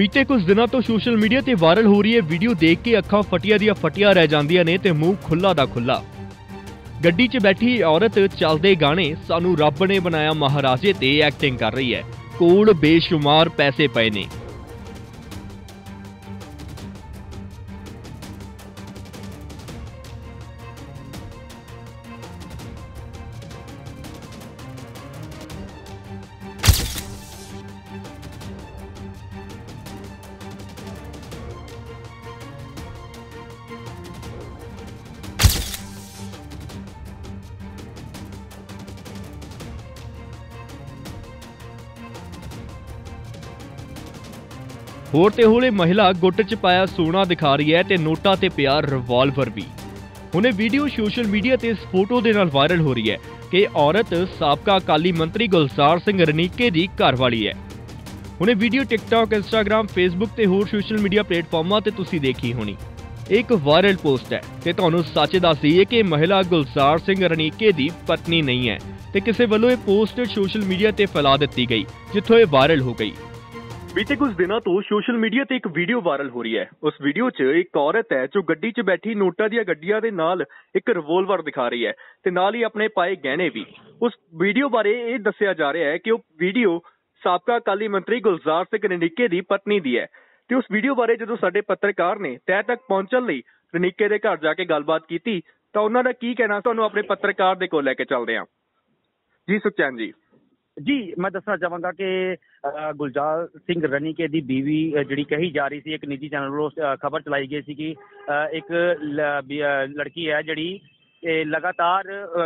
ਬੀਤੇ ਕੁਝ ਦਿਨਾਂ ਤੋਂ ਸੋਸ਼ਲ ਮੀਡੀਆ ਤੇ ਵਾਇਰਲ ਹੋ ਰਹੀ ਹੈ ਵੀਡੀਓ ਦੇਖ ਕੇ ਅੱਖਾਂ ਫਟੀਆਂ ਦੀਆਂ ਫਟੀਆਂ ਰਹਿ ਜਾਂਦੀਆਂ ਨੇ ਤੇ ਮੂੰਹ ਖੁੱਲਾ ਦਾ ਖੁੱਲਾ ਗੱਡੀ 'ਚ ਬੈਠੀ ਔਰਤ ਚੱਲਦੇ ਗਾਣੇ ਸਾਨੂੰ ਰੱਬ ਨੇ ਬਣਾਇਆ ਮਹਾਰਾਜੇ ਤੇ ਐਕਟਿੰਗ ਕਰ ਰਹੀ ਹੈ। ਕੋਲ ਬੇਸ਼ੁਮਾਰ ਪੈਸੇ ਪਏ ਨੇ। ਹੋਰ ਤੇ ਹੋਲੇ ਮਹਿਲਾ ਗੁੱਟ 'ਚ ਪਾਇਆ ਸੋਨਾ ਦਿਖਾ ਰਹੀ ਹੈ ਤੇ ਨੋਟਾਂ ਤੇ ਪਿਆ ਰਿਵਾਲਵਰ ਵੀ। ਹੁਣੇ ਵੀਡੀਓ ਸੋਸ਼ਲ ਮੀਡੀਆ ਤੇ ਇਸ ਫੋਟੋ ਦੇ ਨਾਲ ਵਾਇਰਲ ਹੋ ਰਹੀ ਹੈ ਕਿ ਔਰਤ ਸਾਬਕਾ ਅਕਾਲੀ ਮੰਤਰੀ ਗੁਲਜ਼ਾਰ ਸਿੰਘ ਰਣੀਕੇ ਦੀ ਘਰਵਾਲੀ ਹੈ। ਹੁਣੇ ਵੀਡੀਓ ਟਿਕਟੌਕ ਇੰਸਟਾਗ੍ਰam ਫੇਸਬੁੱਕ ਤੇ ਹੋਰ ਸੋਸ਼ਲ ਮੀਡੀਆ ਪਲੇਟਫਾਰਮਾਂ ਤੇ ਤੁਸੀਂ ਦੇਖੀ ਹੋਣੀ। ਇਹ ਇੱਕ ਵਾਇਰਲ ਪੋਸਟ ਹੈ ਤੇ ਤੁਹਾਨੂੰ ਸੱਚ ਦੱਸ ਦਈਏ ਕਿ ਇਹ ਮਹਿਲਾ ਗੁਲਜ਼ਾਰ ਸਿੰਘ ਰਣੀਕੇ ਦੀ ਪਤਨੀ ਨਹੀਂ ਹੈ ਤੇ ਕਿਸੇ ਵੱਲੋਂ ਇਹ ਪੋਸਟ ਸੋਸ਼ਲ ਮੀਡੀਆ ਤੇ ਫੈਲਾ ਦਿੱਤੀ ਗਈ, ਜਿੱਥੋਂ ਇਹ ਵਾਇਰਲ ਹੋ ਗਈ। ਬੀਤੇ ਕੁਝ ਦਿਨਾਂ ਤੋਂ ਸੋਸ਼ਲ ਮੀਡੀਆ ਤੇ ਇੱਕ ਵੀਡੀਓ ਵਾਇਰਲ ਹੋ ਰਹੀ ਹੈ। ਉਸ ਵੀਡੀਓ 'ਚ ਇੱਕ ਔਰਤ ਹੈ ਜੋ ਗੱਡੀ 'ਚ ਬੈਠੀ ਨੋਟਾਂ ਦੀਆਂ ਗੱਡੀਆਂ ਦੇ ਨਾਲ ਇੱਕ ਰਿਵੋਲਵਰ ਦਿਖਾ ਰਹੀ ਹੈ ਤੇ ਨਾਲ ਹੀ ਆਪਣੇ ਪਾਏ ਗਹਿਣੇ ਵੀ। ਉਸ ਵੀਡੀਓ ਬਾਰੇ ਇਹ ਦੱਸਿਆ ਜਾ ਰਿਹਾ ਹੈ ਕਿ ਉਹ ਵੀਡੀਓ ਸਾਬਕਾ ਅਕਾਲੀ ਮੰਤਰੀ ਗੁਲਜ਼ਾਰ ਸਿੰਘ ਰਣੀਕੇ ਦੀ ਪਤਨੀ ਦੀ ਹੈ ਤੇ ਉਸ ਵੀਡੀਓ ਬਾਰੇ ਜਦੋਂ ਸਾਡੇ ਪੱਤਰਕਾਰ ਨੇ ਤਹਿ ਤੱਕ ਪਹੁੰਚਣ ਲਈ ਰਣੀਕੇ ਦੇ ਘਰ ਜਾ ਕੇ ਗੱਲਬਾਤ ਕੀਤੀ ਤਾਂ ਉਹਨਾਂ ਦਾ ਕੀ ਕਹਿਣਾ, ਤੁਹਾਨੂੰ ਆਪਣੇ ਪੱਤਰਕਾਰ ਦੇ ਕੋਲ ਲੈ ਕੇ ਚੱਲਦੇ ਹਾਂ। ਜੀ ਸੁਖਚੈਨ ਜੀ। ਜੀ ਮੈਂ ਦੱਸਣਾ ਚਾਹਾਂਗਾ ਕਿ ਅ, ਗੁਲਜ਼ਾਰ ਸਿੰਘ ਰਣੀਕੇ ਦੀ ਬੀਵੀ ਜਿਹੜੀ ਕਹੀ ਜਾ ਰਹੀ ਸੀ ਇੱਕ ਨਿੱਜੀ ਚੈਨਲ ਵੱਲੋਂ ਖਬਰ ਚਲਾਈ ਗਈ ਸੀ ਕਿ ਅ, ਇੱਕ ਲੜਕੀ ਹੈ ਜਿਹੜੀ ਇਹ ਲਗਾਤਾਰ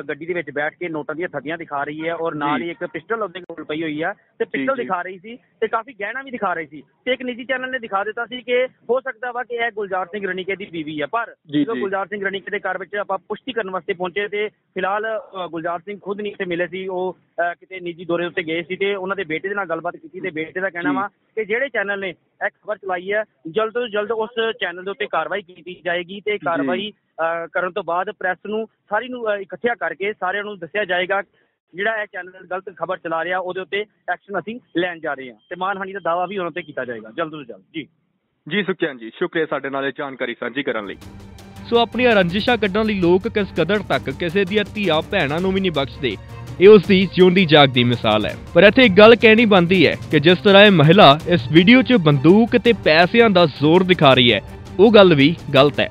ਗੱਡੀ ਦੇ ਵਿੱਚ ਬੈਠ ਕੇ ਨੋਟਾਂ ਦੀਆਂ ਥੱਦੀਆਂ ਦਿਖਾ ਰਹੀ ਹੈ ਔਰ ਨਾਲ। ਹੀ ਇੱਕ ਪਿਸਟਲ ਉਹਦੇ ਕੋਲ ਪਈ ਹੋਈ ਹੈ ਤੇ ਪਿਸਟਲ। ਦਿਖਾ ਰਹੀ ਸੀ ਤੇ ਕਾਫੀ ਗਹਿਣਾ ਵੀ ਦਿਖਾ ਰਹੀ ਸੀ ਤੇ ਇੱਕ ਨਿੱਜੀ ਚੈਨਲ ਨੇ ਦਿਖਾ ਦਿੱਤਾ ਸੀ ਕਿ ਹੋ ਸਕਦਾ ਵਾ ਕਿ ਇਹ ਗੁਲਜ਼ਾਰ ਸਿੰਘ ਰਣੀਕੇ ਦੀ ਬੀਵੀ ਹੈ ਪਰ ਜਦੋਂ। ਗੁਲਜ਼ਾਰ ਸਿੰਘ ਰਣੀਕੇ ਦੇ ਘਰ ਵਿੱਚ ਆਪਾਂ ਪੁਸ਼ਟੀ ਕਰਨ ਵਾਸਤੇ ਪਹੁੰਚੇ ਤੇ ਫਿਲਹਾਲ ਗੁਲਜ਼ਾਰ ਸਿੰਘ ਖੁਦ ਨਹੀਂ ਇੱਥੇ ਮਿਲੇ ਸੀ ਉਹ ਕਿਤੇ ਨਿੱਜੀ ਦੌਰੇ ਉੱਤੇ ਗਏ ਸੀ ਤੇ ਉਹਨਾਂ ਦੇ ਬੇਟੇ ਦੇ ਨਾਲ ਗੱਲਬਾਤ ਕੀਤੀ ਤੇ ਬੇਟੇ ਦਾ ਕਹਿਣਾ। ਵਾ ਕਿ ਜਿਹੜੇ ਚੈਨਲ ਨੇ ਇਹ ਖਬਰ ਚਲਾਈ ਹੈ ਜਲਦ ਤੋਂ ਜਲਦ ਉਸ ਚੈਨਲ ਦੇ ਉੱਤੇ ਕਾਰਵਾਈ ਕੀਤੀ ਜਾਏਗੀ ਤੇ ਕਾਰਵਾਈ ਕਰਨ ਤੋਂ ਬਾਅਦ ਪ੍ਰੈਸ ਨੂੰ ਸਾਰੀ ਨੂੰ ਇਕੱਠਿਆ ਕਰਕੇ ਸਾਰਿਆਂ ਨੂੰ ਦੱਸਿਆ ਜਾਏਗਾ ਜਿਹੜਾ ਇਹ ਚੈਨਲ ਗਲਤ ਖਬਰ ਚਲਾ ਰਿਹਾ ਉਹਦੇ ਉੱਤੇ ਐਕਸ਼ਨ ਅਸੀਂ ਲੈਣ ਜਾ ਰਹੇ ਹਾਂ। ਤੇ ਮਾਨਹਾਨੀ ਦਾ ਦਾਵਾ ਵੀ ਉਹਨਾਂ ਤੇ ਕੀਤਾ ਜਾਏਗਾ। ਜਲਦ ਤੋਂ ਜਲਦ। ਜੀ। ਜੀ ਸੁਖਚੈਨ ਜੀ ਸ਼ੁਕਰੀਆ ਸਾਡੇ ਨਾਲ ਇਹ ਜਾਣਕਾਰੀ ਸਾਂਝੀ ਕਰਨ ਲਈ। ਸੋ ਆਪਣੀਆਂ ਰੰਜਿਸ਼ਾਂ ਕੱਢਣ ਲਈ ਲੋਕ ਕਿਸ ਕਦਰ ਤੱਕ ਕਿਸੇ ਦੀਆਂ ਧੀਆਂ ਭੈਣਾਂ ਨੂੰ ਵੀ ਨਹੀਂ ਬਖਸ਼ਦੇ ਇਹ ਉਸ ਦੀ ਜਿਉਂਦੀ ਜਾਗਦੀ ਮਿਸਾਲ ਹੈ। ਪਰ ਇੱਥੇ ਇੱਕ ਗੱਲ ਕਹਿਣੀ ਬਣਦੀ ਹੈ ਕਿ ਜਿਸ ਤਰ੍ਹਾਂ ਇਹ ਮਹਿਲਾ ਇਸ ਵੀਡੀਓ 'ਚ ਬੰਦੂਕ ਤੇ ਪੈਸਿਆਂ ਦਾ ਜ਼ੋਰ ਦਿਖਾ ਰਹੀ ਹੈ ਉਹ ਗੱਲ ਵੀ ਗਲਤ ਹੈ।